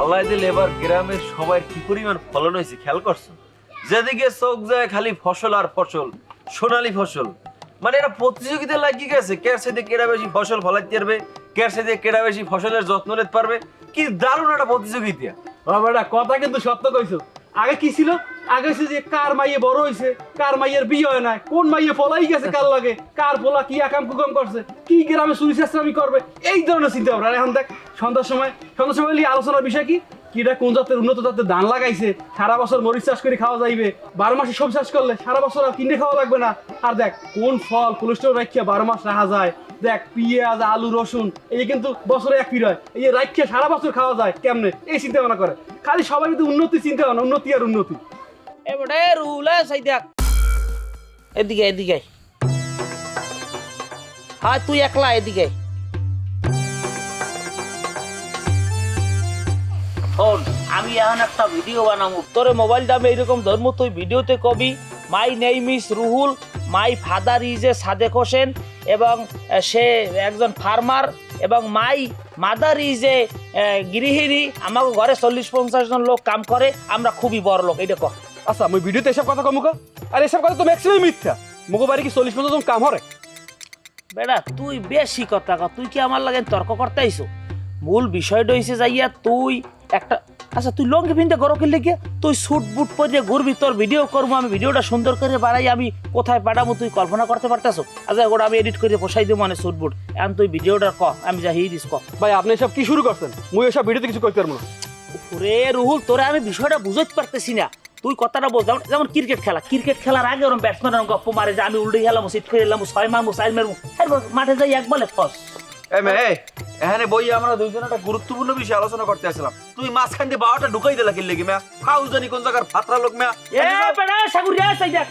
আল্লাহ দিল এবার গ্রামের সবাই কি পরিমাণ ফলন হয়েছে খেয়াল করছ? যেদিকে চোখ যায় খালি ফসল আর ফসল, সোনালি ফসল। মানে এটা প্রতিযোগিতা লাগিয়ে গেছে কের সাথে কেডা বেশি ফসল ফলাইতে পারবে কের সাথে কেডা বেশি ফসলের যত্ন নিতে পারবে? কি দারুণ একটা প্রতিযোগিতা। বাবাটা কথা কিন্তু সত্য কইছো। আগে কি ছিল? আগে যে কার মাইয়ে বড় হইছে, কার মাইয়ের বিয়ে হয় না কোন মাইয়ে ফলাই গেছে কার লাগে, কার পোলা কি কুকাম করছে, কি গ্রামে করবে, এই ধরনের চিন্তা ভাবনা। এখন দেখ, সন্ধ্যার সময় সন্ধ্যার সময় আলোচনার বিষয় কি? কিটা কোন জাতের উন্নত জাতের ধান লাগাইছে, সারা বছর মরিচ চাষ করে খাওয়া যাইবে, বারো মাসে সব চাষ করলে সারা বছর আর কিনে খাওয়া লাগবে না। আর দেখ, কোন ফল কোলেস্ট্রল রাখিয়া বারো মাস রাখা যায়। দেখ, পেঁয়াজ, আলু, রসুন, এই কিন্তু বছরে এক ফির হয়, এই যে রাখিয়া সারা বছর খাওয়া যায়, কেমনে? এই চিন্তা ভাবনা করে। খালি সবাই কিন্তু উন্নতি চিন্তা ভাবনা, উন্নতি আর উন্নতি। এবারে দেখ। এদিকে এদিকে। হ্যাঁ তুই একলা এদিকে। শোন, আমি এখন একটা ভিডিও বানাবো। তোর মোবাইলটা আমি এইরকম ধর্ম, তুই ভিডিওতে কবি। My name is Ruhul my father is a Sadek Hossain এবং সে একজন ফার্মার এবং মাই মাদার ইজ এ গৃহিণী। আমার ঘরে চল্লিশ পঞ্চাশ জন লোক কাম করে, আমরা খুবই বড় লোক এটা কহ আচ্ছা আমি ভিডিওতে এসব কথা কমুক আর এসব কথা তো ম্যাক্সিমাম মিথ্যা। মুখো বাড়ি কি চল্লিশ পঞ্চাশ কাম হরে বেড়া তুই বেশি কথা কর তুই কি আমার লাগে তর্ক করতে আইসো মূল বিষয়টা হইছে যাইয়া তুই একটা আচ্ছা তুই লঙ্গি পিনতে গরো কিনলে গিয়ে তুই স্যুট বুট পরে ঘুরবি তোর ভিডিও করব আমি ভিডিওটা সুন্দর করে বাড়াই আমি কোথায় পাঠাবো তুই কল্পনা করতে পারতেছো? আচ্ছা ওটা আমি এডিট করে বসাই দেবো মানে স্যুট বুট এখন তুই ভিডিওটা ক আমি যা হিয়ে দিস ক। ভাই আপনি সব কি শুরু করছেন? মুই এসব ভিডিওতে কিছু করতে পারব না। রে রুহুল তোরে আমি বিষয়টা বুঝতে পারতেছি না। তুই কথাটা বল, যেমন যেমন ক্রিকেট খেলা। ক্রিকেট খেলার আগে ওরকম ব্যাটসম্যান গপ্প মারে যে, আমি উল্টে খেলাম সিট করে এলাম ছয় মারমু চার মারমু মাঠে যাই এক বলে ফস বই আমরা দুইজন একটা গুরুত্বপূর্ণ বিষয় আলোচনা করতে আসলাম। তুই মাঝখান দিয়ে বারোটা ঢুকাই দিলা কিনলে কি, ম্যা? জানি কোন জায়গার ফাতরা লোক, ম্যা?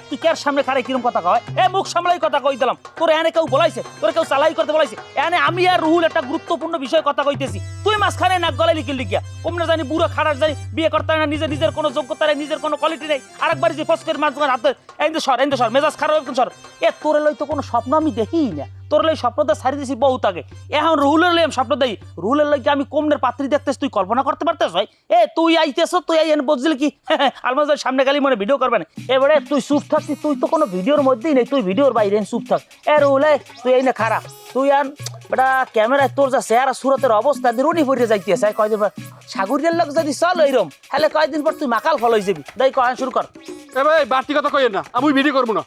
তুই কার সামনে খারে কিরম কথা কয়? এ মুখ সামলাই কথা কই দিলাম। তোর এনে কেউ বলাইছে? তোর কেউ চালাই করতে বলাইছে? এনে আমি আর রুহুল একটা গুরুত্বপূর্ণ বিষয় কথা কইতেছি। তুই মাঝখানে নাক গলাই লিখিল লিখিয়া কমনে জানি বুড়ো খারাপ জানি বিয়ে করতে না নিজে নিজের কোনো যোগ্যতা নেই, নিজের কোনো কোয়ালিটি নেই। আরেকবার যে ফস মাঝখানে হাতে এন্দ সর এন্দ সর, মেজাজ খারাপ সর। এ তোর লই তো কোনো স্বপ্ন আমি দেখিই না। তোর লই স্বপ্নটা ছাড়ি দিছি বহুত আগে এখন রুহুলের লই আমি স্বপ্ন দেই। রুহুলের লই আমি কমনের পাত্রী দেখতেছ, তুই কল্পনা করতে পারতেছ ভাই? এ, তুই আইতেছ, তুই আই বুঝলি কি? আলমাজার সামনে গালি মনে ভিডিও করবে এবারে তুই চুপ থাকছিস তুই তো কোনো ভিডিওর মধ্যেই নেই, তুই ভিডিওর বাইরে চুপ থাক। এ রুহুলে তুই এই না খারাপ তুই আন, বেটা, ক্যামেরায় তোর যা চেহারা, সুরতের অবস্থা রুনি পড়ে যাইতেছে। কয়দিন পর সাগরের লোক যদি চল ওইরম, তাহলে কয়দিন পর তুই মাকাল ফল হয়ে যাবি? দাই কয় শুরু কর। এ ভাই, বাড়তি কথা কইেন না। আমি ভিডিও করব না।